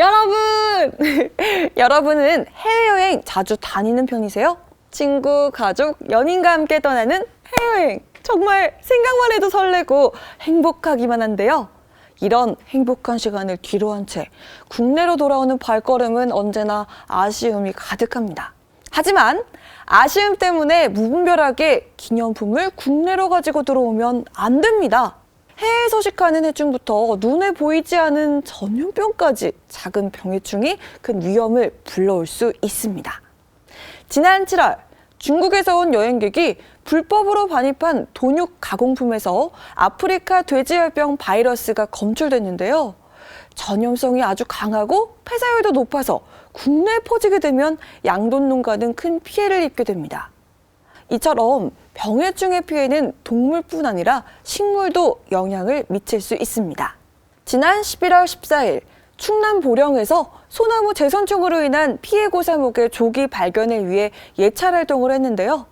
여러분! 여러분은 해외여행 자주 다니는 편이세요? 친구, 가족, 연인과 함께 떠나는 해외여행. 정말 생각만 해도 설레고 행복하기만 한데요. 이런 행복한 시간을 뒤로 한 채 국내로 돌아오는 발걸음은 언제나 아쉬움이 가득합니다. 하지만 아쉬움 때문에 무분별하게 기념품을 국내로 가지고 들어오면 안 됩니다. 해외 서식하는 해충부터 눈에 보이지 않은 전염병까지 작은 병해충이 큰 위험을 불러올 수 있습니다. 지난 7월 중국에서 온 여행객이 불법으로 반입한 돈육 가공품에서 아프리카 돼지열병 바이러스가 검출됐는데요. 전염성이 아주 강하고 폐사율도 높아서 국내에 퍼지게 되면 양돈 농가는 큰 피해를 입게 됩니다. 이처럼 병해충의 피해는 동물뿐 아니라 식물도 영향을 미칠 수 있습니다. 지난 11월 14일 충남 보령에서 소나무 재선충으로 인한 피해 고사목의 조기 발견을 위해 예찰 활동을 했는데요.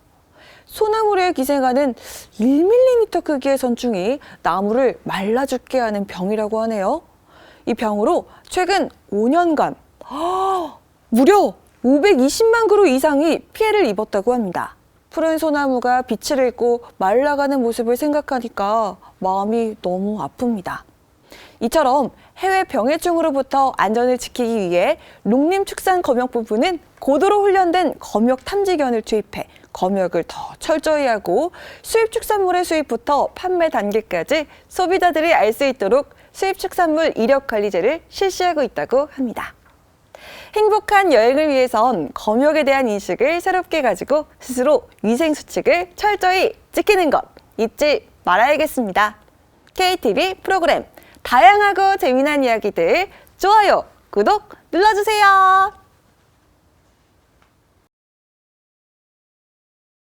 소나무에 기생하는 1mm 크기의 선충이 나무를 말라 죽게 하는 병이라고 하네요. 이 병으로 최근 5년간 무려 520만 그루 이상이 피해를 입었다고 합니다. 푸른 소나무가 빛을 잃고 말라가는 모습을 생각하니까 마음이 너무 아픕니다. 이처럼 해외 병해충으로부터 안전을 지키기 위해 농림축산검역부부는 고도로 훈련된 검역 탐지견을 투입해 검역을 더 철저히 하고 수입 축산물의 수입부터 판매 단계까지 소비자들이 알 수 있도록 수입 축산물 이력 관리제를 실시하고 있다고 합니다. 행복한 여행을 위해선 검역에 대한 인식을 새롭게 가지고 스스로 위생 수칙을 철저히 지키는 것 잊지 말아야겠습니다. KTV 프로그램 다양하고 재미난 이야기들 좋아요, 구독 눌러주세요.